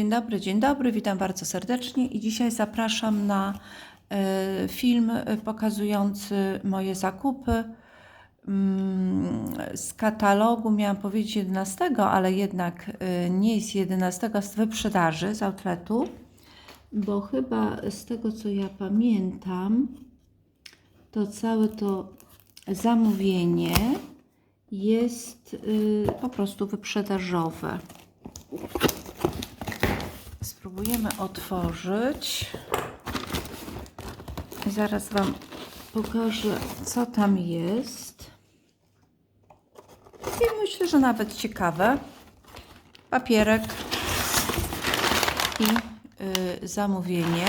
Dzień dobry, dzień dobry, witam bardzo serdecznie i dzisiaj zapraszam na e, film e, pokazujący moje zakupy mm, z katalogu, miałam powiedzieć 11, ale jednak e, nie jest 11, z wyprzedaży, z outletu, bo chyba z tego co ja pamiętam, to całe to zamówienie jest y, po prostu wyprzedażowe. Spróbujemy otworzyć. Zaraz Wam pokażę, co tam jest. I myślę, że nawet ciekawe. Papierek i y, zamówienie.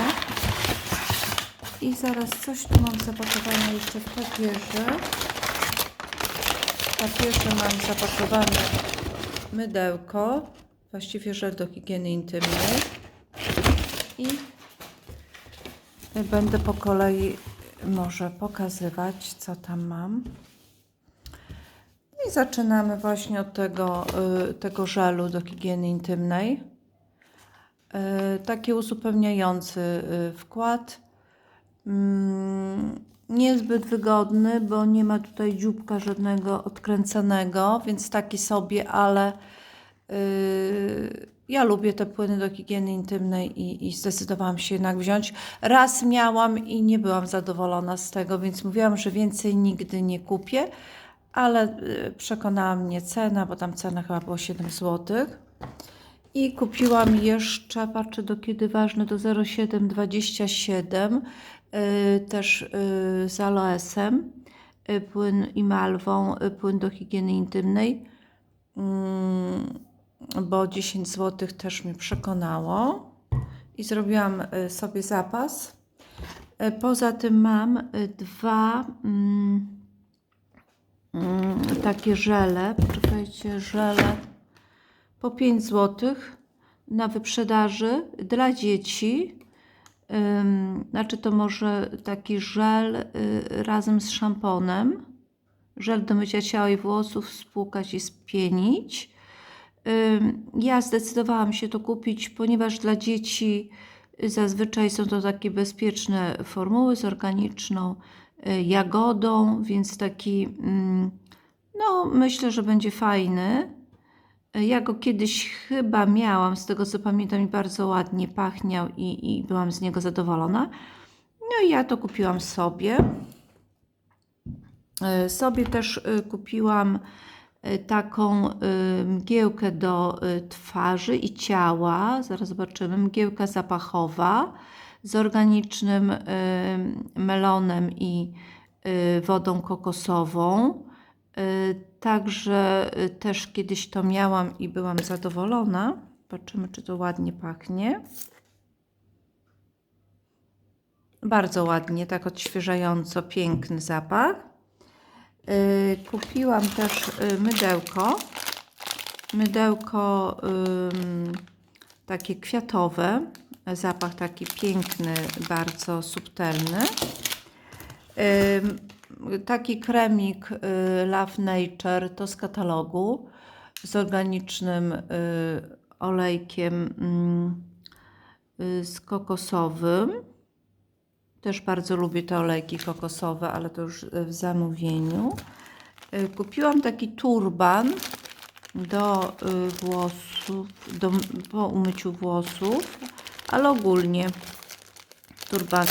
I zaraz coś tu mam zapakowane jeszcze w papierze. W papierze mam zapakowane mydełko, właściwie żel do higieny intymnej i będę po kolei może pokazywać, co tam mam. I zaczynamy właśnie od tego, y, tego żelu do higieny intymnej. Y, Taki uzupełniający y, wkład. Mm, Niezbyt wygodny, bo nie ma tutaj dzióbka żadnego odkręcanego, więc taki sobie, ale ja lubię te płyny do higieny intymnej i, i zdecydowałam się jednak wziąć. Raz miałam i nie byłam zadowolona z tego, więc mówiłam, że więcej nigdy nie kupię, ale yy, przekonała mnie cena, bo tam cena chyba było 7 zł. I kupiłam jeszcze, patrzę do kiedy ważne, do 0727, yy, też yy, z aloesem, yy, płyn i malwą, yy, płyn do higieny intymnej, yy, bo 10 zł też mnie przekonało i zrobiłam yy, sobie zapas. Yy, Poza tym mam yy, dwa mm, mm, takie żele, poczekajcie, żele po 5 zł na wyprzedaży dla dzieci. Znaczy to może taki żel y, razem z szamponem. Żel do mycia ciała i włosów, spłukać i spienić. Ja zdecydowałam się to kupić, ponieważ dla dzieci zazwyczaj są to takie bezpieczne formuły z organiczną y, jagodą, więc taki, mm, no myślę, że będzie fajny. Ja go kiedyś chyba miałam, z tego co pamiętam, i bardzo ładnie pachniał i, i byłam z niego zadowolona. No i ja to kupiłam sobie. Sobie też kupiłam taką e, mgiełkę do e, twarzy i ciała. Zaraz zobaczymy. Mgiełka zapachowa z organicznym melonem i wodą kokosową. Y, Także y, też kiedyś to miałam i byłam zadowolona. Patrzymy, czy to ładnie pachnie. Bardzo ładnie, tak odświeżająco, piękny zapach. Kupiłam też y, mydełko. Mydełko takie kwiatowe. Zapach taki piękny, bardzo subtelny. Taki kremik y, Love Nature to z katalogu z organicznym y, olejkiem mm, z kokosowym. Też bardzo lubię te olejki kokosowe, ale to już w zamówieniu. Y, Kupiłam taki turban do y, włosów, do, po umyciu włosów, ale ogólnie turban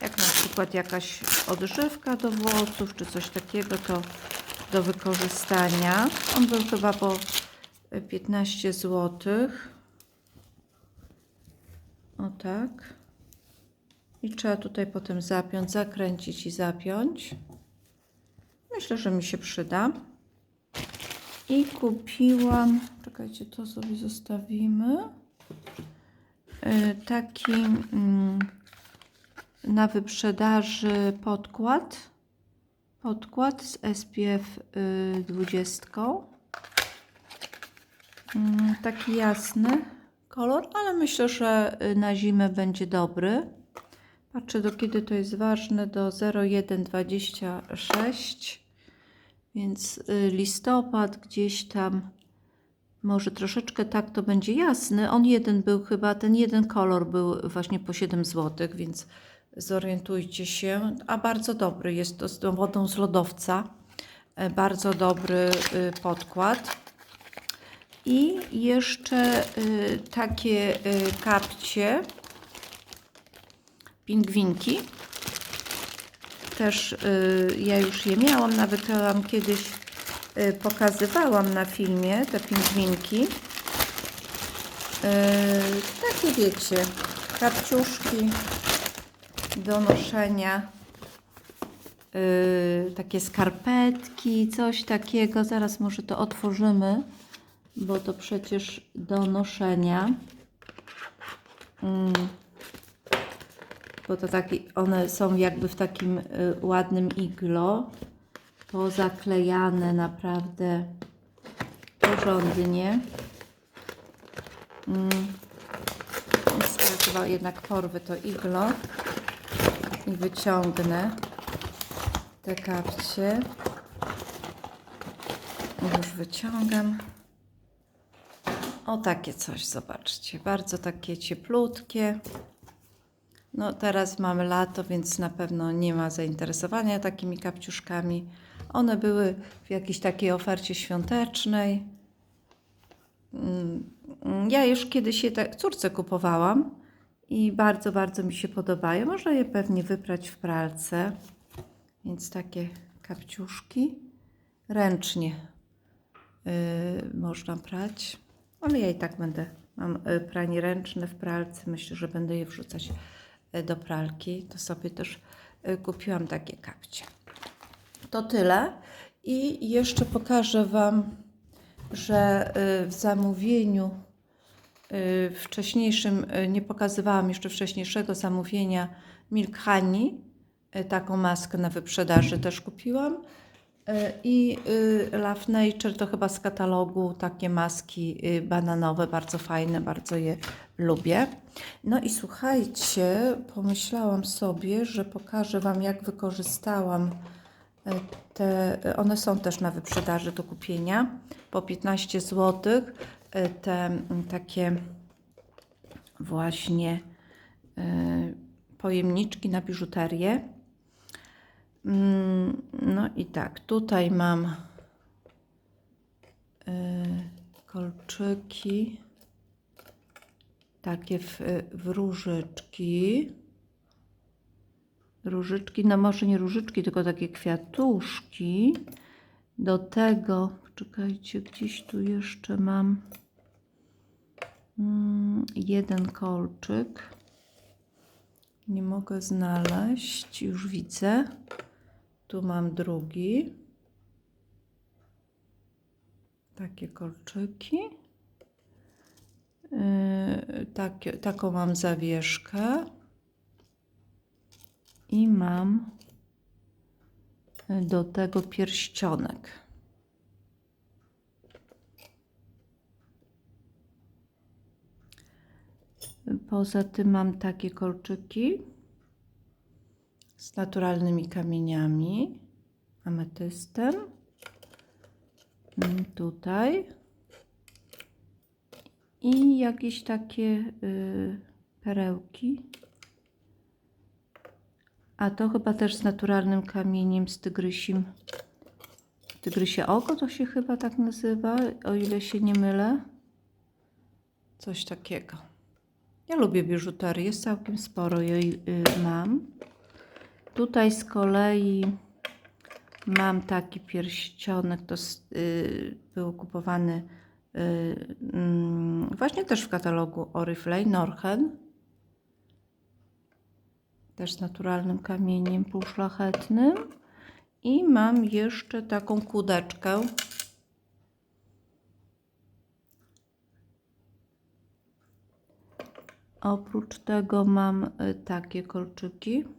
jak na przykład jakaś odżywka do włosów, czy coś takiego, to do wykorzystania. On był chyba po 15 zł. O tak. I trzeba tutaj potem zapiąć, zakręcić i zapiąć. Myślę, że mi się przyda. I kupiłam, czekajcie, to sobie zostawimy. Yy, Taki mm, na wyprzedaży podkład. Podkład z SPF y, 20. Mm, Taki jasny kolor, ale myślę, że y, na zimę będzie dobry. Patrzę do kiedy to jest ważne, do 0126, więc y, listopad gdzieś tam Może troszeczkę tak to będzie jasny. On jeden był chyba, ten jeden kolor był właśnie po 7 zł, więc zorientujcie się. A bardzo dobry jest to z wodą z lodowca. E, Bardzo dobry y, podkład. I jeszcze y, takie kapcie, pingwinki. Też y, ja już je miałam, nawet Wam kiedyś y, pokazywałam na filmie te pingwinki. Y, takie wiecie, kapciuszki do noszenia. Takie skarpetki, coś takiego. Zaraz może to otworzymy, bo to przecież do noszenia. Mm. Bo to taki, one są jakby w takim y, ładnym iglo. Pozaklejane naprawdę porządnie. Mm. Chyba jednak porwę to iglo i wyciągnę te kapcie. Już wyciągam. O takie coś, zobaczcie. Bardzo takie cieplutkie. No teraz mamy lato, więc na pewno nie ma zainteresowania takimi kapciuszkami. One były w jakiejś takiej ofercie świątecznej. Mm, Ja już kiedyś je tak córce kupowałam i bardzo, bardzo mi się podobają. Można je pewnie wyprać w pralce. Więc takie kapciuszki ręcznie y, można prać. Ale ja i tak będę, mam y, pranie ręczne w pralce. Myślę, że będę je wrzucać do pralki. To sobie też y, kupiłam takie kapcie. To tyle. I jeszcze pokażę Wam, że y, w zamówieniu wcześniejszym, nie pokazywałam jeszcze wcześniejszego zamówienia Milk Honey, taką maskę na wyprzedaży też kupiłam. Y, I y, Love Nature to chyba z katalogu takie maski y, bananowe, bardzo fajne, bardzo je lubię. No i słuchajcie, pomyślałam sobie, że pokażę Wam, jak wykorzystałam y, te, one są też na wyprzedaży do kupienia po 15 zł. y, Te takie właśnie pojemniczki na biżuterię. Mm, No i tak, tutaj mam y, kolczyki, takie w, w różyczki. Różyczki, no może nie różyczki, tylko takie kwiatuszki. Do tego, czekajcie, gdzieś tu jeszcze mam mm, jeden kolczyk. Nie mogę znaleźć, już widzę. Tu mam drugi. Takie kolczyki. Yy, taką mam zawieszkę. I mam y, do tego pierścionek. Poza tym mam takie kolczyki z naturalnymi kamieniami, ametystem. Mm, Tutaj. I jakieś takie y, perełki. A to chyba też z naturalnym kamieniem, z tygrysim. Tygrysie oko to się chyba tak nazywa, o ile się nie mylę. Coś takiego. Ja lubię biżuterię, jest całkiem sporo jej y, mam. Tutaj z kolei mam taki pierścionek, to y, był kupowany y, mm, właśnie też w katalogu Oriflame, Norhen. Też z naturalnym kamieniem półszlachetnym. I mam jeszcze taką kudeczkę. Oprócz tego mam y, takie kolczyki.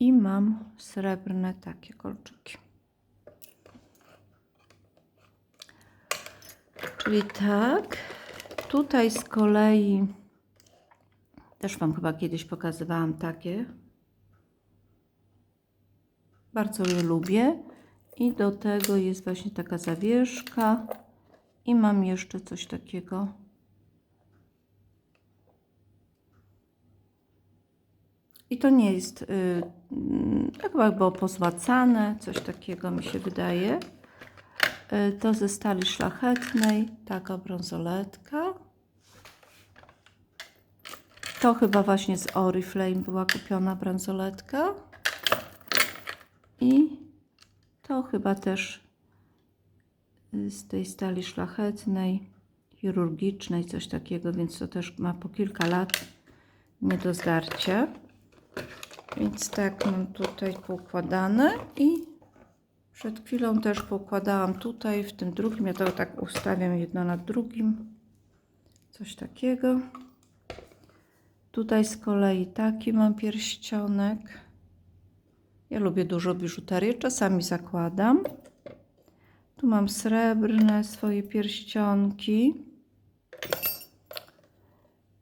I mam srebrne takie kolczyki. Czyli tak. Tutaj z kolei też Wam chyba kiedyś pokazywałam takie. Bardzo je lubię. I do tego jest właśnie taka zawieszka. I mam jeszcze coś takiego. I to nie jest y, mm, chyba było pozłacane, coś takiego mi się wydaje. Y, to ze stali szlachetnej, taka brązoletka. To chyba właśnie z Oriflame była kupiona bransoletka. I to chyba też y, z tej stali szlachetnej, chirurgicznej, coś takiego, więc to też ma po kilka lat nie do zdarcia. Więc tak mam tutaj poukładane i przed chwilą też poukładałam tutaj w tym drugim. Ja to tak ustawiam jedno nad drugim. Coś takiego. Tutaj z kolei taki mam pierścionek. Ja lubię dużo biżuterii, czasami zakładam. Tu mam srebrne swoje pierścionki.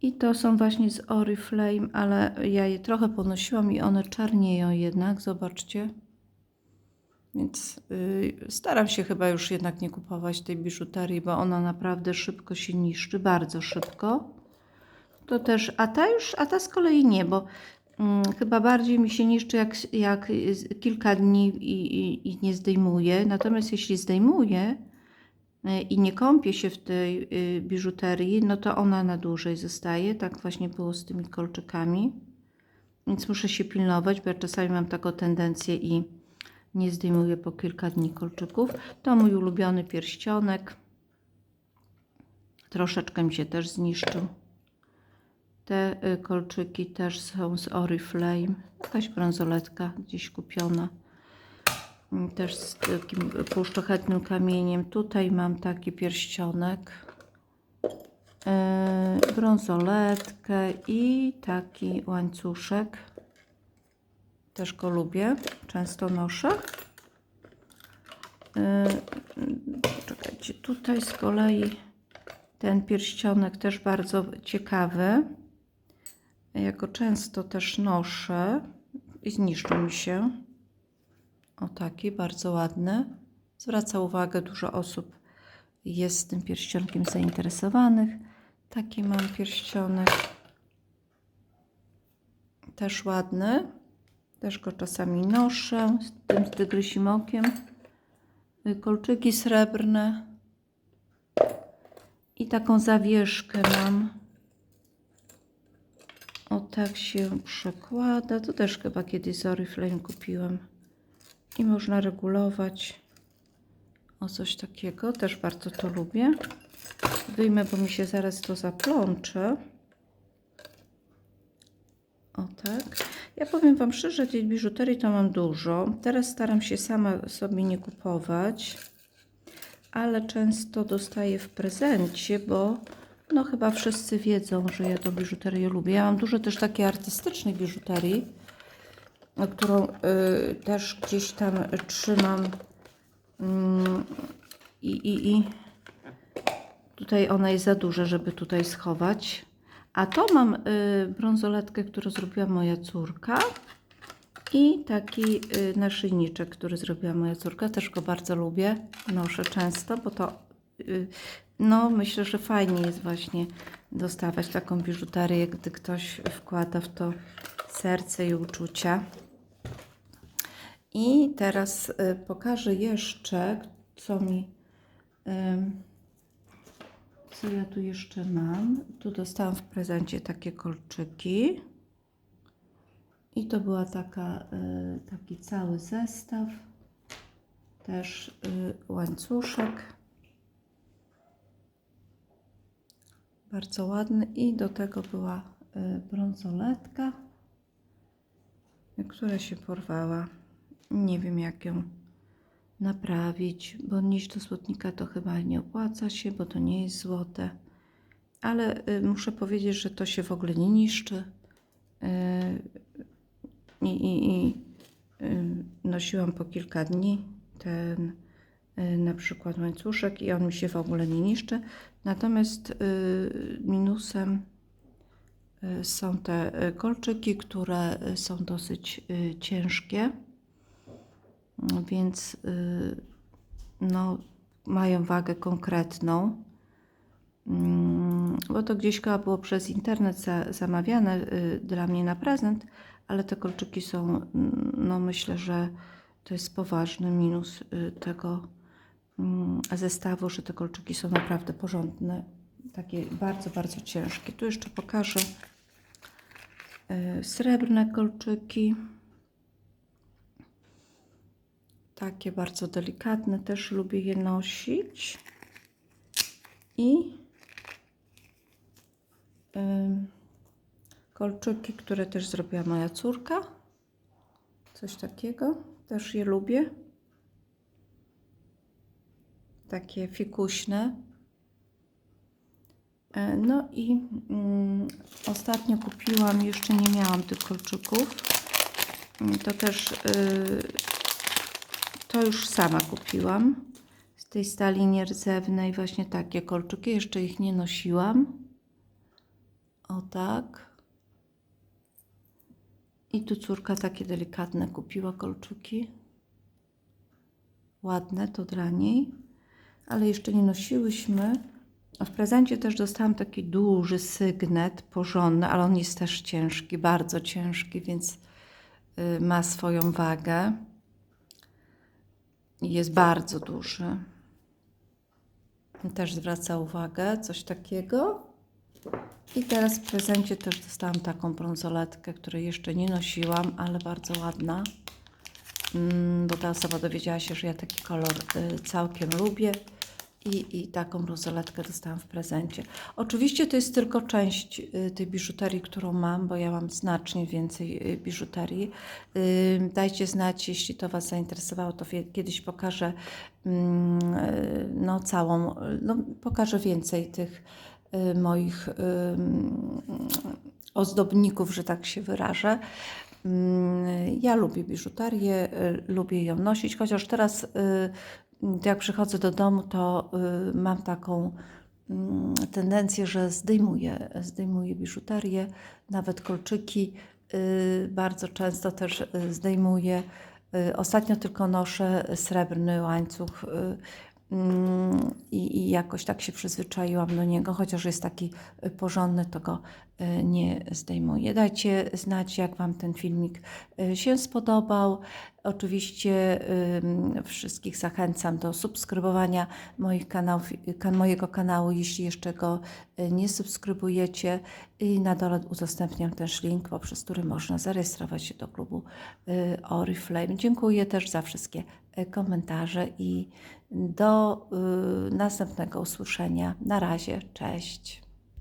I to są właśnie z Oriflame, ale ja je trochę ponosiłam i one czarnieją jednak, zobaczcie. Więc yy, staram się chyba już jednak nie kupować tej biżuterii, bo ona naprawdę szybko się niszczy, bardzo szybko. To też, a ta już, a ta z kolei nie, bo mm, chyba bardziej mi się niszczy jak, jak kilka dni i, i, i nie zdejmuję. Natomiast jeśli zdejmuję i nie kąpię się w tej y, biżuterii, no to ona na dłużej zostaje. Tak właśnie było z tymi kolczykami. Więc muszę się pilnować, bo ja czasami mam taką tendencję i nie zdejmuję po kilka dni kolczyków. To mój ulubiony pierścionek. Troszeczkę mi się też zniszczył. Te y, kolczyki też są z Oriflame. Jakaś bransoletka gdzieś kupiona. Mm, Też z takim półszlachetnym kamieniem. Tutaj mam taki pierścionek. Yy, brązoletkę i taki łańcuszek. Też go lubię. Często noszę. Yy, Czekajcie, tutaj z kolei ten pierścionek też bardzo ciekawy. Ja go często też noszę i mi się. O taki, bardzo ładny. Zwraca uwagę, dużo osób jest tym pierścionkiem zainteresowanych. Taki mam pierścionek. Też ładny. Też go czasami noszę z tym z tygrysim okiem. Y, Kolczyki srebrne. I taką zawieszkę mam. O tak się przekłada. To też chyba kiedyś z Oriflame kupiłam. I można regulować. O coś takiego. Też bardzo to lubię. Wyjmę, bo mi się zaraz to zaplącze. O tak. Ja powiem Wam szczerze, tej biżuterii to mam dużo. Teraz staram się sama sobie nie kupować, ale często dostaję w prezencie, bo no chyba wszyscy wiedzą, że ja tą biżuterię lubię. Ja mam dużo też takiej artystycznej biżuterii, którą y, też gdzieś tam trzymam mm, i, i, i tutaj ona jest za duża, żeby tutaj schować. A to mam y, brązoletkę, którą zrobiła moja córka i taki y, naszyjniczek, który zrobiła moja córka. Też go bardzo lubię, noszę często, bo to no myślę, że fajnie jest właśnie dostawać taką biżuterię, gdy ktoś wkłada w to serce i uczucia. I teraz y, pokażę jeszcze, co mi. co ja tu jeszcze mam? Tu dostałam w prezencie takie kolczyki. I to była taka, y, taki cały zestaw. Też y, łańcuszek. Bardzo ładny. I do tego była brązoletka, która się porwała. Nie wiem jak ją naprawić, bo nieść do złotnika to chyba nie opłaca się, bo to nie jest złote. Ale y, muszę powiedzieć, że to się w ogóle nie niszczy. Y, I, i, y, nosiłam po kilka dni ten na przykład łańcuszek i on mi się w ogóle nie niszczy. Natomiast minusem są te kolczyki, które są dosyć ciężkie. Więc y, no, mają wagę konkretną. Mm, Bo to gdzieś chyba było przez internet za, zamawiane y, dla mnie na prezent, ale te kolczyki są, no myślę, że to jest poważny minus y, tego mm, zestawu, że te kolczyki są naprawdę porządne, takie bardzo, bardzo ciężkie. Tu jeszcze pokażę srebrne kolczyki. Takie bardzo delikatne, też lubię je nosić. I kolczyki, które też zrobiła moja córka. Coś takiego, też je lubię. Takie fikuśne. E, No i mm, ostatnio kupiłam, jeszcze nie miałam tych kolczyków. To też y, to już sama kupiłam. Z tej stali nierdzewnej właśnie takie kolczyki. Jeszcze ich nie nosiłam. O tak. I tu córka takie delikatne kupiła kolczyki. Ładne to dla niej. Ale jeszcze nie nosiłyśmy. A w prezencie też dostałam taki duży sygnet, porządny, ale on jest też ciężki, bardzo ciężki, więc y, ma swoją wagę. Jest bardzo duży. Też zwraca uwagę, coś takiego. I teraz w prezencie też dostałam taką brązoletkę, której jeszcze nie nosiłam, ale bardzo ładna. Mm, Bo ta osoba dowiedziała się, że ja taki kolor y, całkiem lubię. I, I taką brązoletkę dostałam w prezencie. Oczywiście to jest tylko część y, tej biżuterii, którą mam, bo ja mam znacznie więcej y, biżuterii. Dajcie znać, jeśli to Was zainteresowało, to kiedyś pokażę y, no, całą, no, pokażę więcej tych moich ozdobników, że tak się wyrażę. Ja lubię biżuterię, lubię ją nosić, chociaż teraz jak przychodzę do domu, to y, mam taką mm, tendencję, że zdejmuję, zdejmuję biżuterię, nawet kolczyki y, bardzo często też y, zdejmuję. Ostatnio tylko noszę srebrny łańcuch i, i jakoś tak się przyzwyczaiłam do niego, chociaż jest taki y, porządny, to go y, nie zdejmuję. Dajcie znać, jak Wam ten filmik y, się spodobał. Oczywiście wszystkich zachęcam do subskrybowania moich kanałów, kan, mojego kanału, jeśli jeszcze go nie subskrybujecie. I na dole udostępniam też link, poprzez który można zarejestrować się do klubu Oriflame. Dziękuję też za wszystkie komentarze i do y, następnego usłyszenia. Na razie, cześć.